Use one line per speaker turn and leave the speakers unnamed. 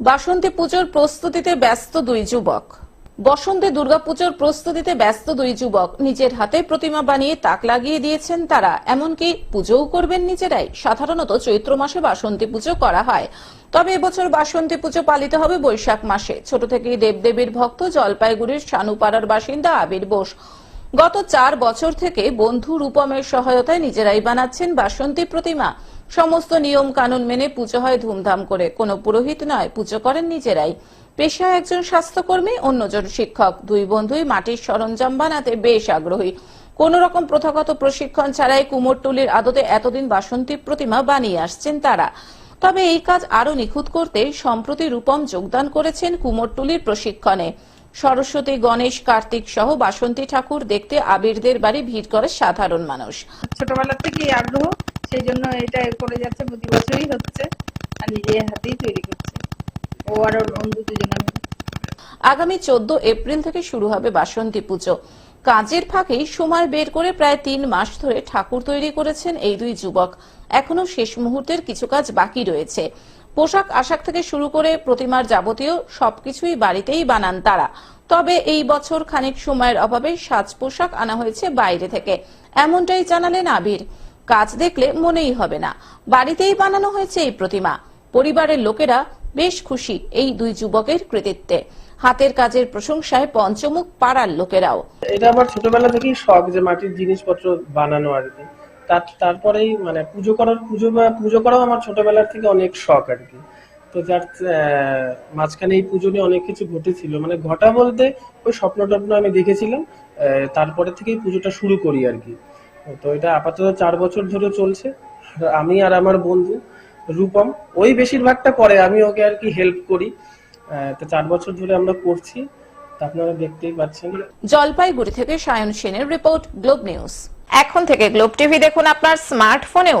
বাসন্তী পুজোর প্রস্তুতিতে ব্যস্ত দুই যুবক। বসন্তে দুর্গাপুজোর প্রস্তুতিতে ব্যস্ত দুই যুবক নিজের হাতে প্রতিমা বানিয়ে তাক লাগিয়ে দিয়েছেন তারা। এমনকি পুজোও করবেন নিজেরাই। সাধারণত চৈত্র মাসে বাসন্তী পুজো করা হয়। তবে এবছর বাসন্তী পুজো পালিত হবে বৈশাখ মাসে। ছোট থেকেই দেবদেবীর ভক্ত জলপাইগুড়ির শানুপাড়ার বাসিন্দা আবির বোস। গত চার বছর থেকে বন্ধু রূপমের সহায়তায় নিজেরাই বানাচ্ছেন বাসন্তী প্রতিমা। সমস্ত নিয়ম কানুন মেনে পুজো হয় ধুমধাম করে। কোনো পুরোহিত নয়, পুজো করেন নিজেরাই। পেশায় একজন স্বাস্থ্যকর্মী, অন্যজন শিক্ষক। দুই বন্ধুই মাটির সরঞ্জাম বানাতে বেশ আগ্রহী। কোন রকম প্রথাগত প্রশিক্ষণ ছাড়াই কুমোরটুলির আদতে এতদিন বাসন্তী প্রতিমা বানিয়ে আসছেন তারা। তবে এই কাজ আরও নিখুঁত করতে সম্প্রতি রূপম যোগদান করেছেন কুমোরটুলির প্রশিক্ষণে। সরস্বতী গণেশ কার্তিক সহ বাসন্তী ঠাকুর দেখতে আবিরদের বাড়ি ভিড় করে সাধারণ মানুষ।
ছোটবেলা থেকেই আগ্রহ সেই জন্য এটা করে যাচ্ছে প্রতি বছরই হচ্ছে আর নিজে হাতেই তৈরি করছে। ও আর ওর বন্ধু দুজনে
আগামী চোদ্দ এপ্রিল থেকে শুরু হবে বাসন্তী পুজো। কাজের ফাঁকেই সময় বের করে প্রায় তিন মাস ধরে ঠাকুর তৈরি করেছেন এই দুই যুবক। এখনও শেষ মুহূর্তের কিছু কাজ বাকি রয়েছে। পোশাক আশাক থেকে শুরু করে প্রতিমার যাবতীয় সবকিছুই বাড়িতেই বানান তারা। তবে এই বছর খানিক সময়ের অভাবে সাজ পোশাক আনা হয়েছে বাইরে থেকে। এমনটাই জানালেন আবির। কাজ দেখলে মনেই হবে না। বাড়িতেই বানানো হয়েছে এই প্রতিমা। পরিবারের লোকেরা বেশ খুশি এই দুই যুবকের কৃতিত্বে। হাতের কাজের প্রশংসায় পঞ্চমুখ পাড়ার লোকেরাও।
এটা আমার ছোটবেলা থেকেই শখ যে মাটির জিনিসপত্র বানানো আর কি। তারপরেই মানে পুজো করার, পুজো পুজো করাও আমার ছোটবেলার থেকে অনেক শখ আর কি। তো যার মাঝখানে এই পুজো নিয়ে অনেক কিছু ঘটেছিল। মানে ঘটা বলতে ওই স্বপ্ন টপ্ন আমি দেখেছিলাম তারপরে থেকেই পুজোটা শুরু করি আর কি। তো এটা আপাতত চার বছর ধরে চলছে। আমি আর আমার বন্ধু রূপম, ওই বেশিরভাগটা করে আমি ওকে আর কি হেল্প করি। তো চার বছর ধরে আমরা করছি। আপনারা দেখতেই পাচ্ছেন।
জলপাইগুড়ি থেকে সায়ন সেনের রিপোর্ট, গ্লোব নিউজ। এখন থেকে গ্লোব টিভি দেখুন আপনার স্মার্টফোনেও।